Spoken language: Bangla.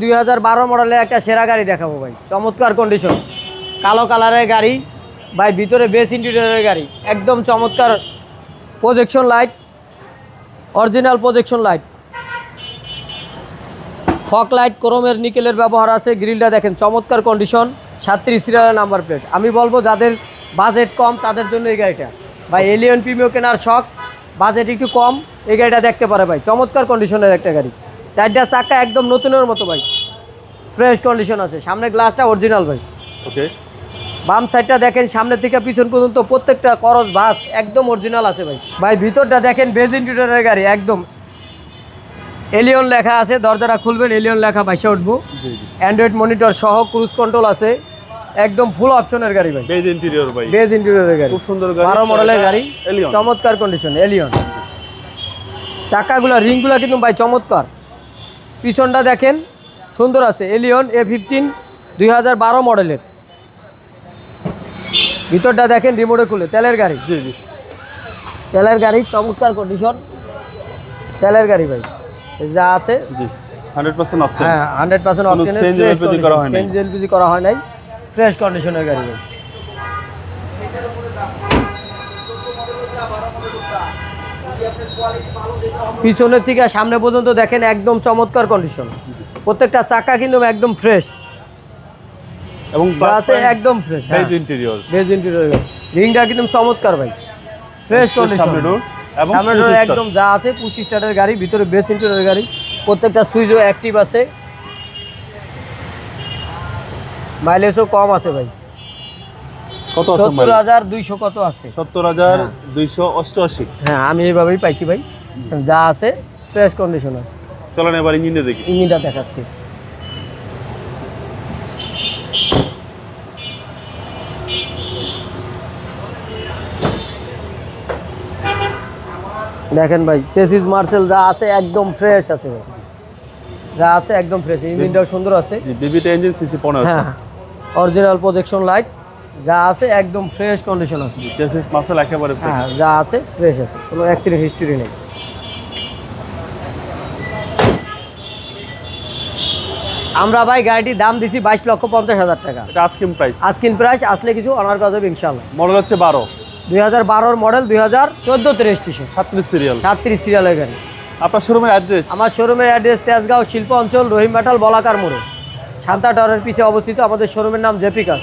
দুই হাজার বারো মডেলের একটা সেরা গাড়ি দেখাবো ভাই। চমৎকার কন্ডিশন কালো কালারের গাড়ি। ভাই, ভিতরে বেস ইন্টেরিয়রের গাড়ি। একদম চমৎকার projection light original projection light fog light ক্রোমের নিকেলের ব্যবহার আছে গ্রিলটা দেখেন, চমৎকার কন্ডিশন সাতত্রিশ সিরিয়ালের নাম্বার প্লেট আমি বলব, যাদের বাজেট কম, তাদের জন্য এই গাড়িটা। ভাই এলিয়ন প্রিমিও কেনার শখ। বাজেট একটু কম, এই গাড়িটা দেখতে পারে ভাই। চমৎকার কন্ডিশনের একটা গাড়ি। চারটা চাকা একদম নতুনের মতো ভাই। ফ্রেশ কন্ডিশন আছে। সামনে গ্লাসটা অরিজিনাল ভাই। ওকে বাম সাইডটা দেখেন সামনে থেকে পিছন পর্যন্ত প্রত্যেকটা করস বাস একদম অরিজিনাল আছে ভাই। ভাই ভিতরটা দেখেন বেজ ইন্টিরিয়রের গাড়ি একদম। এলিয়ন লেখা আছে দরজাটা খুলবেন এলিয়ন লেখা বাইসে উঠবো। অ্যান্ড্রয়েড মনিটর সহ ক্রুজ কন্ট্রোল আছে। একদম ফুল অপশনের গাড়ি ভাই। বেজ ইন্টেরিয়র ভাই। বেজ ইন্টিরিয়রের গাড়ি। খুব সুন্দর গাড়ি। বারো মডেলের গাড়ি। চমৎকার কন্ডিশন এলিয়ন চাকাগুলো রিংগুলো কিন্তু ভাই চমৎকার। পিছনটা দেখেন সুন্দর আছে এলিয়ন এ ফিফটিন দুই হাজার বারো মডেলের। ভিতরটা দেখেন রিমোটে খুলে তেলের গাড়ি। জি জি। তেলের গাড়ি চমৎকার কন্ডিশন তেলের গাড়ি ভাই যা আছে। জি হান্ড্রেড পার্সেন্ট হ্যাঁ হান্ড্রেড পার্সেন্ট করা হয় নাই। ফ্রেশ কন্ডিশনের গাড়ি ভাই। পিছনের থেকে সামনে পর্যন্ত দেখেন একদম চমৎকার কন্ডিশন প্রত্যেকটা চাকা কিন্তু একদম ফ্রেশ এবং আছে একদম fresh beige interior beige interior রিংটা কিন্তু চমৎকার ভাই। ফ্রেশ কন্ডিশন এবং সামনে ডোর একদম যা আছে পঁচিশ স্টার্টের গাড়ি ভিতরে বেস ইন্টেরিয়রের গাড়ি। প্রত্যেকটা সুইচও অ্যাক্টিভ আছে। মাইলেজও কম আছে ভাই। কত আছে সত্তর হাজার দুইশো কত আছে? সত্তর হাজার দুইশো অষ্টআশি। হ্যাঁ আমি এইভাবেই পাইছি ভাই। যা আছে ফ্রেশ কন্ডিশন আছে। চলেন এবার ইঞ্জিনে দেখি। ইঞ্জিনটা দেখাচ্ছি। দেখেন ভাই চেসিস মার্সেল যা আছে একদম ফ্রেশ আছে ভাই। যা আছে একদম ফ্রেশ ইঞ্জিনটাও সুন্দর আছে। জি বিবিটা ইঞ্জিন সিসি পনেরো হ্যাঁ অরিজিনাল প্রজেকশন লাইট যা আছে একদম ফ্রেশ কন্ডিশন আছে। চেসিস মাসেল একেবারে। হ্যাঁ যা আছে ফ্রেশ আছে কোনো অ্যাক্সিডেন্ট হিস্টরি নেই। আমরা ভাই গাড়িটির দাম দিছি বাইশ লক্ষ পঞ্চাশ হাজার টাকা। এটা আজকিম প্রাইস আস্কিন প্রাইস আসলে কিছু অনার কথা হবে ইনশাল্লাহ মডেল হচ্ছে বারো। দুই হাজার বারোর মডেল দুই হাজার চোদ্দোতে রেজিস্ট্রেশন সাতত্রিশ সিরিয়াল সাতত্রিশ সিরিয়ালের গাড়ি। আপনার শোরুমের অ্যাড্রেস আমার শোরুমের অ্যাড্রেস তেজগাঁও শিল্প অঞ্চল রহিমবাটাল বলাকার মোড়ে। শান্তা টাওয়ারের পিছে অবস্থিত আমাদের শোরুমের নাম জেপিকাস